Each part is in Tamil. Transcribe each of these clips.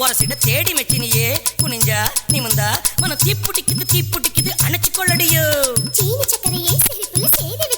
ಒರಸಿದ ತೇಡಿ ಮೆಚ್ಚಿನಿಯೇ ಕುನಿಂಜ ನಿಮುಂದ ಮನ ತಿಪ್ಪುಟಿಕ್ಕಿದ್ದು ತಿಪ್ಪುಟಿಕ್ಕಿದ್ದು ಅಣಚಿಕೊಳ್ಳಡಿಯೋ ಚೀನಿ ಚಕ್ಕರೆಯೇ ಸಿಹಿಪುಲು ಸೇರಿವೆ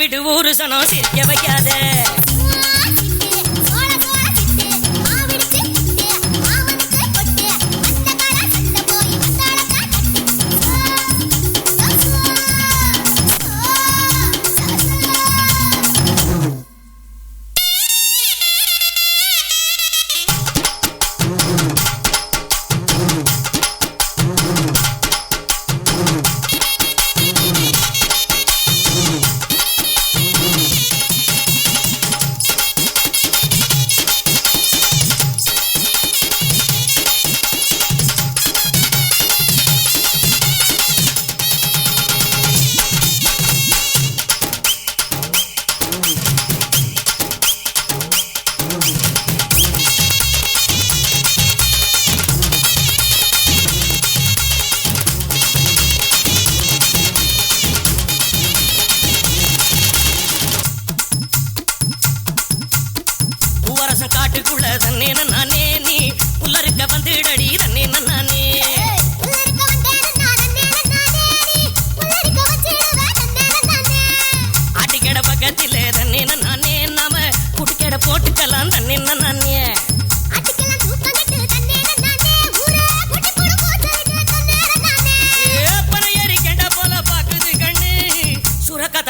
விடு ஊரு சனம் சிரிக்க வைக்காத.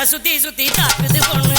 சுத்தி சுத்தி தாக்குது பொண்ணு.